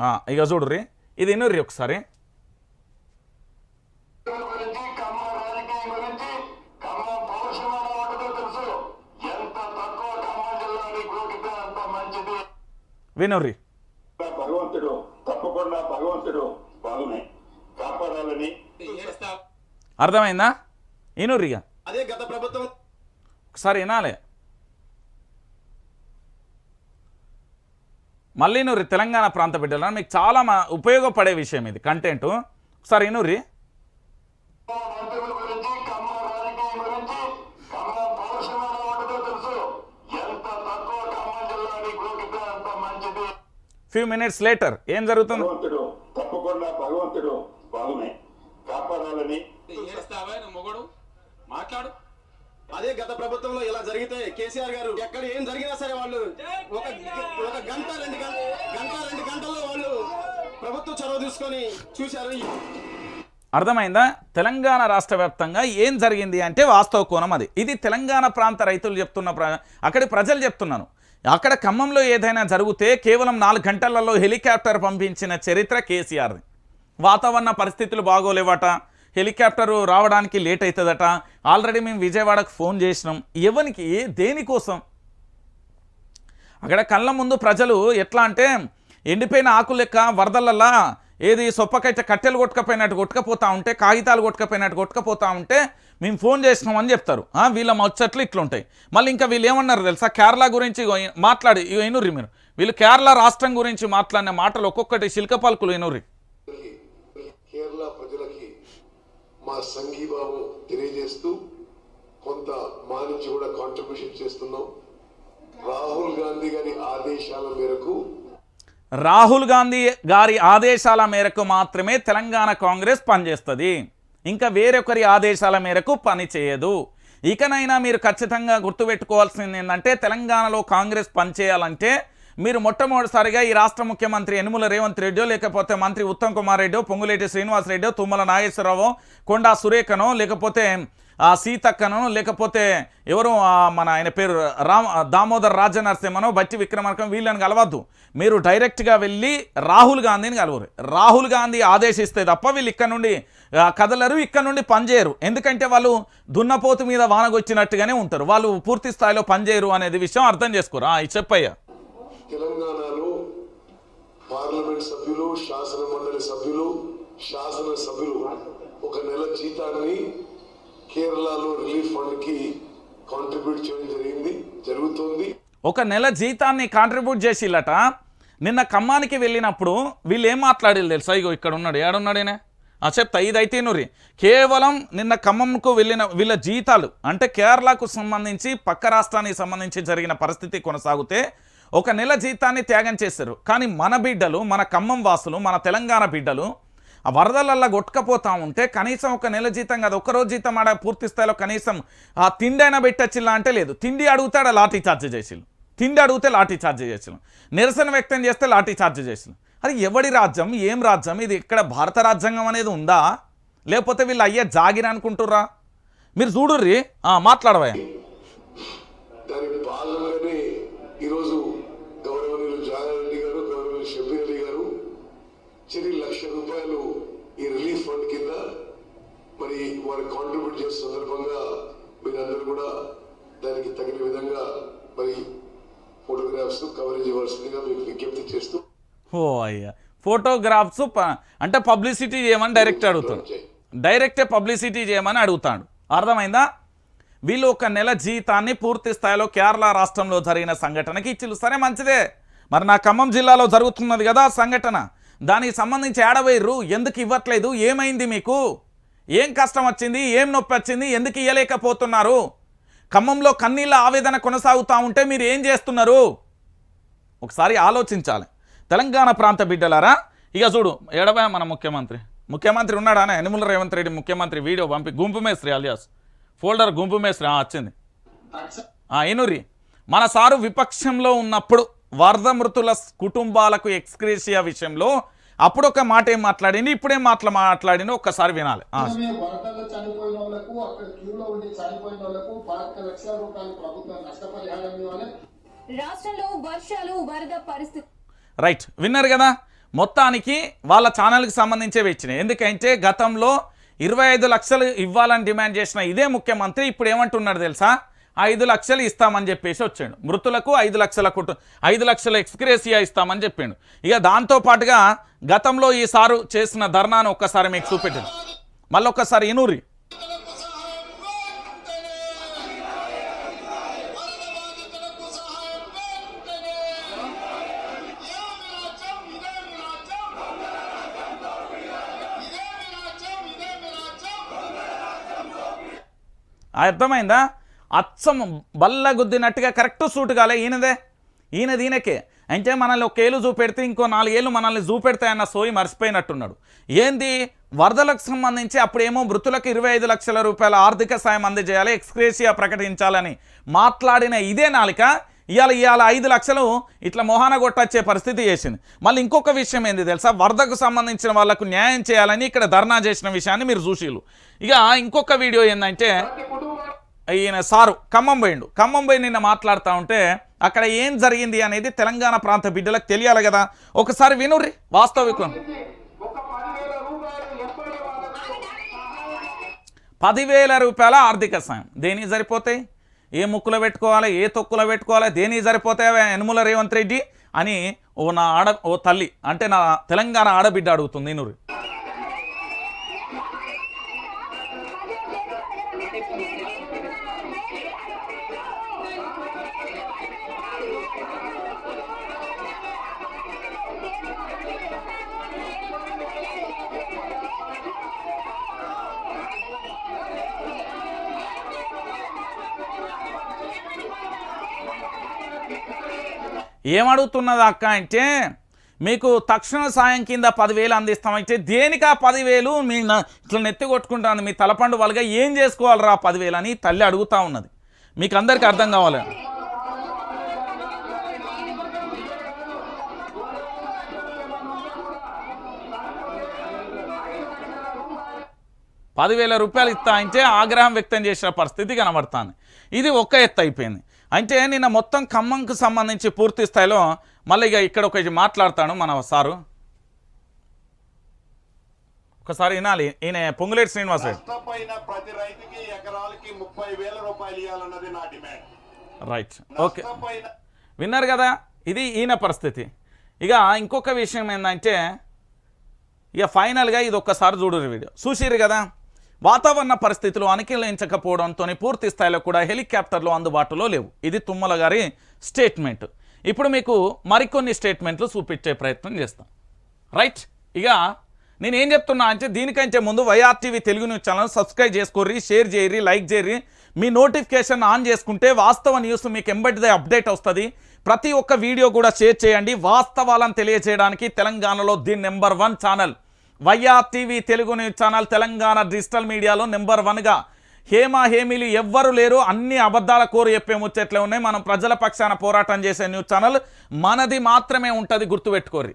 ఆ, ఇక చూడుర్రి. ఇది ఎన్నుర్రి ఒకసారి. వినుర్రి. భగవంతుడు తప్పకుండా భగవంతుడు వాళ్ళని కాపాడాలని. అర్థమైందా? ఇనుర్రి ఇక అదే గత ప్రభుత్వం. ఒకసారి వినాలి. మళ్ళీ నువ్వు తెలంగాణ ప్రాంత బిడ్డలను మీకు చాలా మా ఉపయోగపడే విషయం ఇది కంటెంట్ ఒకసారి ఇనుర్రి ఫ్యూ మినిట్స్ లేటర్ ఏం జరుగుతుంది? తప్పకుండా భగవంతుడు కాపాడాలని. మాట్లాడు. అదే గత ప్రభుత్వంలో ఇలా జరిగితే కేసీఆర్ గారు ఎక్కడ ఏం జరిగినా సరే వాళ్ళు ఒక ఒక గంట రెండు గంట గంట రెండు గంటల్లో వాళ్ళు ప్రభుత్వం చొరవ తీసుకొని చూశారు. అర్థమైందా? తెలంగాణ రాష్ట్ర వ్యాప్తంగా ఏం జరిగింది అంటే వాస్తవ కోణం అది. ఇది తెలంగాణ ప్రాంత రైతులు చెప్తున్న ప్ర అక్కడి ప్రజలు చెప్తున్నాను అక్కడ ఖమ్మంలో ఏదైనా జరిగితే కేవలం నాలుగు గంటలలో హెలికాప్టర్ పంపించిన చరిత్ర కేసీఆర్ది. వాతావరణ పరిస్థితులు బాగోలేవట. హెలికాప్టరు రావడానికి లేట్ అవుతుందట ఆల్రెడీ మేము విజయవాడకు ఫోన్ చేసినాం. ఎవరికి దేనికోసం అక్కడ కళ్ళ ముందు ప్రజలు ఎట్లా అంటే ఎండిపోయిన ఆకు లెక్క వరదలల్లా ఏది సొప్పకైతే కట్టెలు కొట్టుకపోయినట్టు కొట్టుకపోతా ఉంటే కాగితాలు కొట్టుకపోయినట్టు కొట్టుకపోతా ఉంటే మేము ఫోన్ చేసినామని చెప్తారు. వీళ్ళ ముచ్చట్లు ఇట్లుంటాయి. మళ్ళీ ఇంకా వీళ్ళు ఏమన్నారు తెలుసా? కేరళ గురించి మాట్లాడి. ఇగో మీరు. వీళ్ళు కేరళ రాష్ట్రం గురించి మాట్లాడిన మాటలు ఒక్కొక్కటి శిల్కపాలకులు ఎనుర్రి కేరళ మా సంఘీభావం తెలియజేస్తూ కొంత మా నుంచి కూడా కాంట్రిబ్యూషన్ చేస్తున్నాం. రాహుల్ గాంధీ గారి ఆదేశాల మేరకు రాహుల్ గాంధీ గారి ఆదేశాల మేరకు మాత్రమే తెలంగాణ కాంగ్రెస్ పనిచేస్తుంది. ఇంకా వేరొకరి ఆదేశాల మేరకు పని చేయదు. ఇకనైనా మీరు ఖచ్చితంగా గుర్తుపెట్టుకోవాల్సింది ఏంటంటే తెలంగాణలో కాంగ్రెస్ పనిచేయాలంటే మీరు మొట్టమొదటిసారిగా ఈ రాష్ట్ర ముఖ్యమంత్రి యనుమల రేవంత్ రెడ్డో లేకపోతే మంత్రి ఉత్తమ్ కుమార్ రెడ్డో పొంగులేటి శ్రీనివాసరెడ్డో తుమ్మల నాగేశ్వరరావు కొండా సురేఖనో లేకపోతే ఆ సీతక్కను లేకపోతే ఎవరు మన ఆయన పేరు రామ్ దామోదర్ రాజనరసింహనో బట్టి విక్రమార్కం వీళ్ళని కలవద్దు. మీరు డైరెక్ట్గా వెళ్ళి రాహుల్ గాంధీని కలవరు. రాహుల్ గాంధీ ఆదేశిస్తే తప్ప వీళ్ళు ఇక్కడ నుండి కదలరు ఇక్కడ నుండి పనిచేయరు. ఎందుకంటే వాళ్ళు దున్నపోతు మీద వానగొచ్చినట్టుగానే ఉంటారు. వాళ్ళు పూర్తి స్థాయిలో పనిచేయరు అనేది విషయం అర్థం చేసుకోరు? చెప్పయ్యా. తెలంగాణలో పార్లమెంట్ సభ్యులు శాసన మండలి సభ్యులు శాసన సభ్యులు ఒక నెల జీతాన్ని కేరళలో రిలీఫ్ ఫండ్కి కాంట్రిబ్యూట్ చేయడం జరిగింది జరుగుతుంది. ఒక నెల జీతాన్ని కాంట్రిబ్యూట్ చేసిల్లట. నిన్న ఖమ్మానికి వెళ్ళినప్పుడు వీళ్ళు ఏం మాట్లాడేది తెలుసా? ఇగో ఇక్కడ ఉన్నాడు. ఏడున్నాడేనే ఆ చెప్తా. ఇదైతే నూరి కేవలం నిన్న ఖమ్మంకు వెళ్ళిన వీళ్ళ జీతాలు అంటే కేరళకు సంబంధించి పక్క రాష్ట్రానికి సంబంధించి జరిగిన పరిస్థితి కొనసాగితే ఒక నెల జీతాన్ని త్యాగం చేశారు. కానీ మన బిడ్డలు మన ఖమ్మం వాసులు మన తెలంగాణ బిడ్డలు ఆ వరదలల్లా కొట్టుకపోతా ఉంటే కనీసం ఒక నెల జీతం కాదు ఒక రోజు జీతం ఆడ పూర్తి స్థాయిలో కనీసం ఆ తిండి అయినా పెట్టచ్చిల్లా అంటే లేదు. తిండి అడుగుతాడు లాఠీ ఛార్జ్ చేసిల్లు. తిండి అడిగితే లాఠీ ఛార్జ్ చేసిల్లు. నిరసన వ్యక్తం చేస్తే లాఠీ చార్జ్ చేసిల్లు. అది ఎవడి రాజ్యం ఏం రాజ్యం? ఇది ఇక్కడ భారత రాజ్యాంగం అనేది ఉందా? లేకపోతే వీళ్ళు అయ్యే జాగిరి అనుకుంటుర్రా? మీరు చూడుర్రి. ఆ, మాట్లాడవయ్యా దాని భాగంగానే ఈరోజు గౌరవనీయులు జానారెడ్డి గారు గౌరవనీయులు షబీర్ అలీ గారు చిరి లక్ష రూపాయలు ఈ రిలీఫ్ ఫండ్ కింద మరి వారు కాంట్రిబ్యూట్ చేసిన సందర్భంగా మీరందరూ కూడా దానికి తగిన విధంగా మరి ఫోటోగ్రాఫ్స్ కవరేజ్ ఇవ్వాల్సిందిగా మీకు విజ్ఞప్తి చేస్తూ ఓ అయ్యా. ఫోటోగ్రాఫ్స్ ప- అంటే పబ్లిసిటీ చేయమని డైరెక్ట్ అడుగుతాడు. డైరెక్టే పబ్లిసిటీ చేయమని అడుగుతాడు. అర్థమైందా? వీళ్ళు ఒక నెల జీతాన్ని పూర్తి స్థాయిలో కేరళ రాష్ట్రంలో జరిగిన సంఘటనకి ఇచ్చిల్లు సరే మంచిదే. మరి నా ఖమ్మం జిల్లాలో జరుగుతున్నది కదా సంఘటన. దానికి సంబంధించి ఏడవేర్రు. ఎందుకు ఇవ్వట్లేదు? ఏమైంది మీకు? ఏం కష్టం వచ్చింది? ఏం నొప్పి వచ్చింది? ఎందుకు ఇయ్యలేకపోతున్నారు? ఖమ్మంలో కన్నీళ్ళ ఆవేదన కొనసాగుతూ ఉంటే మీరు ఏం చేస్తున్నారు? ఒకసారి ఆలోచించాలి. తెలంగాణ ప్రాంత బిడ్డలారా ఇక చూడు ఎడబా మన ముఖ్యమంత్రి. ముఖ్యమంత్రి ఉన్నాడానే యనుమల రేవంత్ రెడ్డి ముఖ్యమంత్రి వీడియో పంపి గుంపు మేస్త్రి అలియాస్. ఫోల్డర్ గుంపు మేస్త్రి ఆ, వచ్చింది. ఇనురి. మన సారు విపక్షంలో ఉన్నప్పుడు వరద మృతుల కుటుంబాలకు ఎక్స్క్రేషియా విషయంలో అప్పుడు ఒక మాట ఏం మాట్లాడింది ఇప్పుడేం మాటలు మాట్లాడింది ఒక్కసారి వినాలి. చనిపోయిన రాష్ట్రంలో వర్షాలు వరద పరిస్థితి. రైట్. విన్నారు కదా? మొత్తానికి వాళ్ళ ఛానల్కి సంబంధించేవి ఇచ్చినాయి. ఎందుకంటే గతంలో ఇరవై ఐదు లక్షలు ఇవ్వాలని డిమాండ్ చేసిన ఇదే ముఖ్యమంత్రి ఇప్పుడు ఏమంటున్నాడు తెలుసా? ఐదు లక్షలు ఇస్తామని చెప్పేసి వచ్చాడు. మృతులకు ఐదు లక్షల కుటు ఐదు లక్షల ఎక్స్క్రేసియా ఇస్తామని చెప్పాడు. ఇక దాంతో పాటుగా గతంలో ఈ సారు చేసిన ధర్నాను ఒక్కసారి మీకు చూపెట్టాడు. మళ్ళీ ఒక్కసారి ఇనూరి. అర్థమైందా? అచ్చం బల్ల గుద్దినట్టుగా కరెక్ట్ సూట్ కాలే. ఈయనదే. ఈయన దీనకే అంటే మనల్ని ఒక ఏళ్ళు చూపెడితే ఇంకో నాలుగేళ్ళు మనల్ని చూపెడతాయన్న సోయి మర్చిపోయినట్టున్నాడు. ఏంది? వరదలకు సంబంధించి అప్పుడేమో మృతులకు ఇరవై ఐదు లక్షల రూపాయల ఆర్థిక సాయం అందజేయాలి ఎక్స్క్రేషియా ప్రకటించాలని మాట్లాడిన ఇదే నాలిక ఇవాళ ఇవాళ ఐదు లక్షలు ఇట్లా మొహాన కొట్టొచ్చే పరిస్థితి చేసింది. మళ్ళీ ఇంకొక విషయం ఏంది తెలుసా? వరదకు సంబంధించిన వాళ్ళకు న్యాయం చేయాలని ఇక్కడ ధర్నా చేసిన విషయాన్ని మీరు చూసిలు ఇక ఇంకొక వీడియో ఏంటంటే ఈయన సారు ఖమ్మం పోయిండు. ఖమ్మం పోయి నిన్న మాట్లాడుతూ ఉంటే అక్కడ ఏం జరిగింది అనేది తెలంగాణ ప్రాంత బిడ్డలకు తెలియాలి కదా. ఒకసారి వినుర్రి వాస్తవికం పదివేల రూపాయల ఆర్థిక సాయం. దేనికి సరిపోతాయి? ఏ ముక్కులో పెట్టుకోవాలి ఏ తొక్కులో పెట్టుకోవాలి దేనికి సరిపోతాయి యనుమల రేవంత్ రెడ్డి అని ఓ నా ఆడ ఓ తల్లి అంటే నా తెలంగాణ ఆడబిడ్డ అడుగుతుంది నూరు ఏమడుగుతున్నది అక్క అంటే మీకు తక్షణ సాయం కింద పదివేలు అందిస్తామంటే దేనికి ఆ పదివేలు మీ న- ఇట్లా నెత్తి కొట్టుకుంటాను మీ తలపండు వాళ్ళగా ఏం చేసుకోవాలరా పదివేలు అని తల్లి అడుగుతా ఉన్నది. మీకు అందరికీ అర్థం కావాలి? పదివేల రూపాయలు ఇస్తా అంటే ఆగ్రహం వ్యక్తం చేసిన పరిస్థితి కనబడుతుంది. ఇది ఒక్క ఎత్తు అయిపోయింది. అంటే నిన్న మొత్తం ఖమ్మంకు సంబంధించి పూర్తి స్థాయిలో మళ్ళీ ఇక ఇక్కడ ఒకటి మాట్లాడతాను మన సారు. ఒకసారి వినాలి. ఈయన పొంగులేటి శ్రీనివాస్ రెడ్డి. నష్టపోయిన ప్రతి రైతుకి ఎకరాలకి ముప్పై వేల రూపాయలు ఇవ్వాలన్నది నా డిమాండ్. రైట్. ఓకే. విన్నారు కదా? ఇది ఈయన పరిస్థితి. ఇక ఇంకొక విషయం ఏంటంటే ఇక ఫైనల్గా ఇది ఒక్కసారి చూడరు వీడియో. చూసిరు కదా? వాతావరణ పరిస్థితులు అనుకూలించకపోవడంతో పూర్తి స్థాయిలో కూడా హెలికాప్టర్లు అందుబాటులో లేవు. ఇది తుమ్మల గారి స్టేట్మెంట్. ఇప్పుడు మీకు మరికొన్ని స్టేట్మెంట్లు చూపించే ప్రయత్నం చేస్తాం. రైట్? ఇక నేను ఏం చెప్తున్నా అంటే దీనికంటే ముందు YRTV Telugu news channel subscribe చేసుకోర్రి share చేయరి లైక్ చేయరి మీ నోటిఫికేషన్ ఆన్ చేసుకుంటే వాస్తవ న్యూస్ మీకు ఎంబటిదే అప్డేట్ వస్తుంది. ప్రతి ఒక్క వీడియో కూడా షేర్ చేయండి. వాస్తవాలను తెలియజేయడానికి తెలంగాణలో the number one channel. YRTV Telugu news channel Telangana digital మీడియాలో నెంబర్ వన్గా హేమ హేమిలు ఎవ్వరు లేరు అన్ని అబద్ధాల కోరు చెప్పే ముచ్చట్లే ఉన్నాయి. మనం ప్రజల పక్షాన పోరాటం చేసే న్యూస్ ఛానల్ మనది మాత్రమే ఉంటుంది గుర్తుపెట్టుకోరి